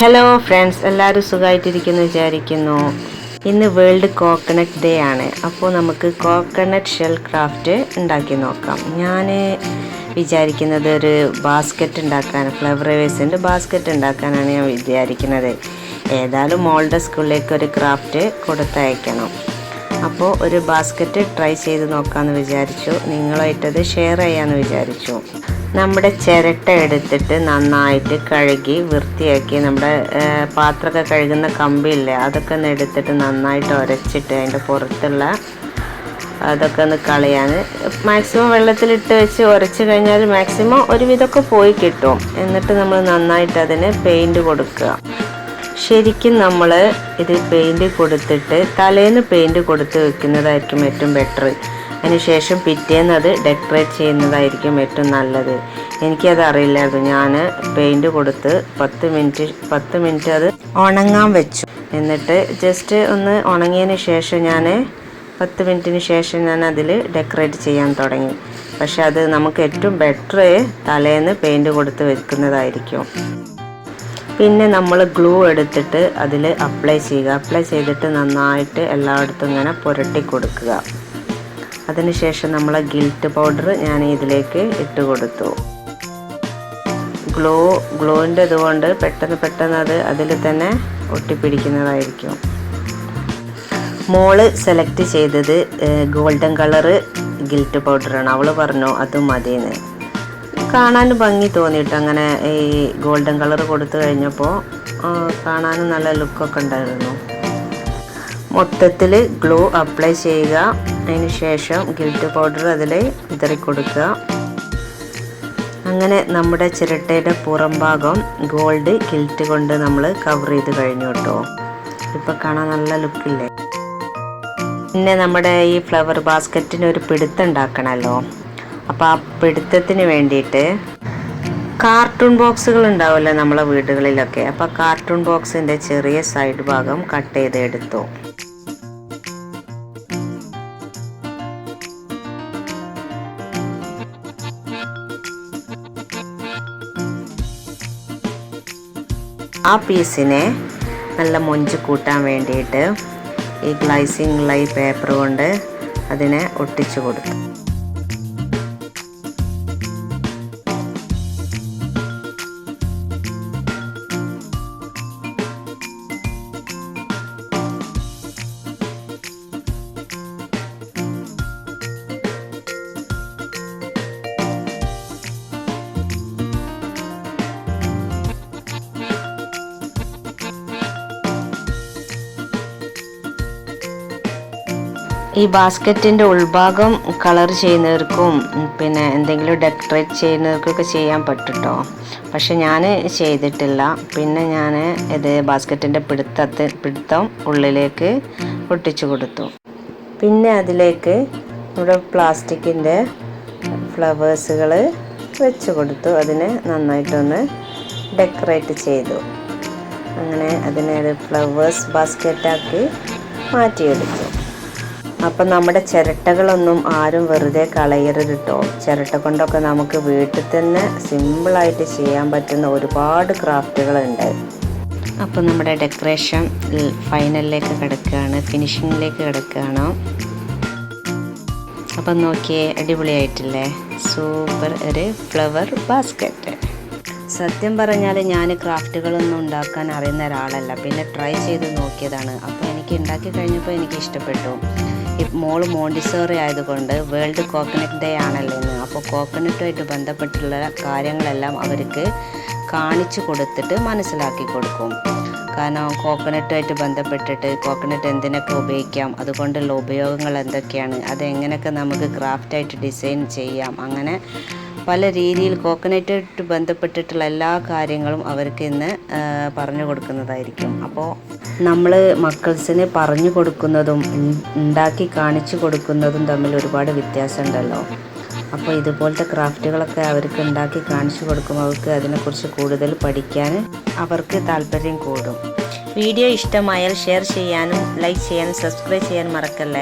Hello friends എല്ലാവരും സുഖമായിട്ടിരിക്കുന്നു വിചാരിക്കുന്നു. ഇന്ന് വേൾഡ് കോക്കനട്ട് ഡേ ആണ്. അപ്പോൾ നമുക്ക് കോക്കനട്ട് ഷെൽ ക്രാഫ്റ്റ് ഉണ്ടാക്കി നോക്കാം. ഞാൻ വിചാരിക്കുന്നത് ഒരു ബാസ്ക്കറ്റ് ഉണ്ടാക്കാൻ ഫ്ലവർ വേസിന്റെ ബാസ്ക്കറ്റ് ഉണ്ടാക്കാനാണ് ഞാൻ വിചാരിക്കുന്നത്. ഏതായാലും മോളുടെ സ്കൂളിലേക്ക് ഒരു ക്രാഫ്റ്റ് കൊടുത്തയക്കണം. അപ്പോൾ ഒരു ബാസ്ക്കറ്റ് ട്രൈ ചെയ്ത് നോക്കാമെന്ന് വിചാരിച്ചു. നിങ്ങളായിട്ടത് ഷെയർ ചെയ്യാമെന്ന് വിചാരിച്ചു. നമ്മുടെ ചിരട്ട എടുത്തിട്ട് നന്നായിട്ട് കഴുകി വൃത്തിയാക്കി നമ്മുടെ പാത്രമൊക്കെ കഴുകുന്ന കമ്പിയില്ലേ അതൊക്കെ ഒന്ന് എടുത്തിട്ട് നന്നായിട്ട് ഉരച്ചിട്ട് അതിന്റെ പുറത്തുള്ള അതൊക്കെ ഒന്ന് കളയാൻ. മാക്സിമം വെള്ളത്തിലിട്ട് വെച്ച് ഉരച്ച് കഴിഞ്ഞാൽ മാക്സിമം ഒരുവിധമൊക്കെ പോയി കിട്ടും. എന്നിട്ട് നമ്മൾ നന്നായിട്ട് അതിന് പെയിന്റ് കൊടുക്കുക. ശരിക്കും നമ്മൾ ഇത് പെയിന്റ് കൊടുത്തിട്ട് തലേന്ന് പെയിന്റ് കൊടുത്ത് വെക്കുന്നതായിരിക്കും ഏറ്റവും ബെറ്റർ അതിനുശേഷം പിറ്റേന്ന് അത് ഡെക്കറേറ്റ് ചെയ്യുന്നതായിരിക്കും ഏറ്റവും നല്ലത്. എനിക്കത് അറിയില്ലായിരുന്നു. ഞാൻ പെയിന്റ് കൊടുത്ത് പത്ത് മിനിറ്റ് പത്ത് മിനിറ്റ് അത് ഉണങ്ങാൻ വെച്ചു. എന്നിട്ട് ജസ്റ്റ് ഒന്ന് ഉണങ്ങിയതിന് ശേഷം ഞാൻ പത്ത് മിനിറ്റിന് ശേഷം ഞാൻ അതിൽ ഡെക്കറേറ്റ് ചെയ്യാൻ തുടങ്ങി. പക്ഷെ അത് നമുക്ക് ഏറ്റവും ബെറ്റർ തലേന്ന് പെയിന്റ് കൊടുത്ത് വെക്കുന്നതായിരിക്കും. പിന്നെ നമ്മൾ ഗ്ലൂ എടുത്തിട്ട് അതിൽ അപ്ലൈ ചെയ്യുക. അപ്ലൈ ചെയ്തിട്ട് നന്നായിട്ട് എല്ലായിടത്തും ഇങ്ങനെ പുരട്ടി കൊടുക്കുക. അതിനുശേഷം നമ്മൾ ഗിൽറ്റ് പൗഡർ ഞാൻ ഇതിലേക്ക് ഇട്ട് കൊടുത്തു. ഗ്ലോ ഗ്ലോവിന്റെ ഇതുകൊണ്ട് പെട്ടെന്ന് പെട്ടെന്ന് അത് അതിൽ തന്നെ ഒട്ടിപ്പിടിക്കുന്നതായിരിക്കും. മോൾ സെലക്ട് ചെയ്തത് ഗോൾഡൻ കളറ് ഗിൽറ്റ് പൗഡറാണ് അവൾ പറഞ്ഞു അത് മതിയെന്ന്. കാണാൻ ഭംഗി തോന്നിയിട്ട്? അങ്ങനെ ഈ ഗോൾഡൻ കളർ കൊടുത്തു കഴിഞ്ഞപ്പോൾ കാണാനും നല്ല ലുക്കൊക്കെ ഉണ്ടായിരുന്നു. മൊത്തത്തിൽ ഗ്ലൂ അപ്ലൈ ചെയ്യുക അതിന് ശേഷം ഗിൽറ്റ് പൗഡർ അതിൽ വിതറി കൊടുക്കുക. അങ്ങനെ നമ്മുടെ ചിരട്ടയുടെ പുറം ഭാഗം ഗോൾഡ് ഗിൽറ്റ് കൊണ്ട് നമ്മൾ കവർ ചെയ്ത് കഴിഞ്ഞു കേട്ടോ. ഇപ്പം കാണാൻ നല്ല ലുക്കില്ലേ? പിന്നെ നമ്മുടെ ഈ ഫ്ലവർ ബാസ്ക്കറ്റിന് ഒരു പിടുത്തം ഉണ്ടാക്കണമല്ലോ അപ്പോൾ ആ പിടുത്തത്തിന് വേണ്ടിയിട്ട് കാർട്ടൂൺ ബോക്സുകൾ ഉണ്ടാവുമല്ലോ നമ്മളെ വീടുകളിലൊക്കെ. അപ്പോൾ കാർട്ടൂൺ ബോക്സിന്റെ ചെറിയ സൈഡ് ഭാഗം കട്ട് ചെയ്ത് എടുത്തു ആ പീസിനെ നല്ല മൊഞ്ച് കൂട്ടാൻ വേണ്ടിയിട്ട് ഈ ഗ്ലൈസിംഗ് ലൈ പേപ്പർ കൊണ്ട് അതിനെ ഒട്ടിച്ചു കൊടുത്തു. ഈ ബാസ്ക്കറ്റിന്റെ ഉൾഭാഗം കളർ ചെയ്യുന്നവർക്കും പിന്നെ എന്തെങ്കിലും ഡെക്കറേറ്റ് ചെയ്യുന്നവർക്കൊക്കെ ചെയ്യാൻ പറ്റുട്ടോ. പക്ഷെ ഞാൻ ചെയ്തിട്ടില്ല. പിന്നെ ഞാൻ ഇത് ബാസ്ക്കറ്റിന്റെ പിടുത്തത്തെ പിടുത്തം ഉള്ളിലേക്ക് ഒട്ടിച്ചു കൊടുത്തു. പിന്നെ അതിലേക്ക് നമ്മുടെ പ്ലാസ്റ്റിക്കിന്റെ ഫ്ലവേഴ്സുകൾ വെച്ച് കൊടുത്തു. അതിനെ നന്നായിട്ടൊന്ന് ഡെക്കറേറ്റ് ചെയ്തു. അങ്ങനെ അതിനെ ഫ്ലവേഴ്സ് ബാസ്ക്കറ്റാക്കി മാറ്റിയെടുത്തു. അപ്പം നമ്മുടെ ചിരട്ടകളൊന്നും ആരും വെറുതെ കളയരുത് കേട്ടോ ചിരട്ട കൊണ്ടൊക്കെ നമുക്ക് വീട്ടിൽ തന്നെ സിമ്പിളായിട്ട് ചെയ്യാൻ പറ്റുന്ന ഒരുപാട് ക്രാഫ്റ്റുകളുണ്ട് അപ്പം നമ്മുടെ ഡെക്കറേഷൻ ഫൈനലിലേക്ക് കിടക്കുകയാണ് ഫിനിഷിങ്ങിലേക്ക് കിടക്കുകയാണ്. അപ്പം നോക്കിയേ അടിപൊളിയായിട്ടില്ലേ? സൂപ്പർ ഒരു ഫ്ലവർ ബാസ്ക്കറ്റ് സത്യം പറഞ്ഞാൽ ഞാൻ ക്രാഫ്റ്റുകളൊന്നും ഉണ്ടാക്കാൻ അറിയുന്ന ഒരാളല്ല. പിന്നെ ട്രൈ ചെയ്ത് നോക്കിയതാണ്. അപ്പോൾ എനിക്ക് ഉണ്ടാക്കി കഴിഞ്ഞപ്പോൾ എനിക്ക് ഇഷ്ടപ്പെട്ടു. മോൾ മോണ്ടിസോറി ആയതുകൊണ്ട് വേൾഡ് കോക്കനട്ട് ഡേ ആണല്ലോ ഇന്ന്. അപ്പോൾ കോക്കനട്ടുമായിട്ട് ബന്ധപ്പെട്ടുള്ള കാര്യങ്ങളെല്ലാം അവർക്ക് കാണിച്ചു കൊടുത്തിട്ട് മനസ്സിലാക്കി കൊടുക്കും. കാരണം കോക്കനട്ടുമായിട്ട് ബന്ധപ്പെട്ടിട്ട് കോക്കനട്ട് എന്തിനൊക്കെ ഉപയോഗിക്കാം അതുകൊണ്ടുള്ള ഉപയോഗങ്ങൾ എന്തൊക്കെയാണ് അതെങ്ങനെയൊക്കെ നമുക്ക് ക്രാഫ്റ്റായിട്ട് ഡിസൈൻ ചെയ്യാം അങ്ങനെ പല രീതിയിൽ കോക്കനറ്റായിട്ട് ബന്ധപ്പെട്ടിട്ടുള്ള എല്ലാ കാര്യങ്ങളും അവർക്ക് ഇന്ന് പറഞ്ഞു കൊടുക്കുന്നതായിരിക്കും. അപ്പോൾ നമ്മൾ മക്കൾസിന് പറഞ്ഞു കൊടുക്കുന്നതും ഉണ്ടാക്കി കാണിച്ചു കൊടുക്കുന്നതും തമ്മിൽ ഒരുപാട് വ്യത്യാസമുണ്ടല്ലോ. അപ്പോൾ ഇതുപോലത്തെ ക്രാഫ്റ്റുകളൊക്കെ അവർക്ക് ഉണ്ടാക്കി കാണിച്ചു കൊടുക്കുമ്പോൾ അവർക്ക് അതിനെക്കുറിച്ച് കൂടുതൽ പഠിക്കാൻ അവർക്ക് താല്പര്യം കൂടും. വീഡിയോ ഇഷ്ടമായാൽ ഷെയർ ചെയ്യാനും ലൈക്ക് ചെയ്യാനും സബ്സ്ക്രൈബ് ചെയ്യാനും മറക്കല്ലേ?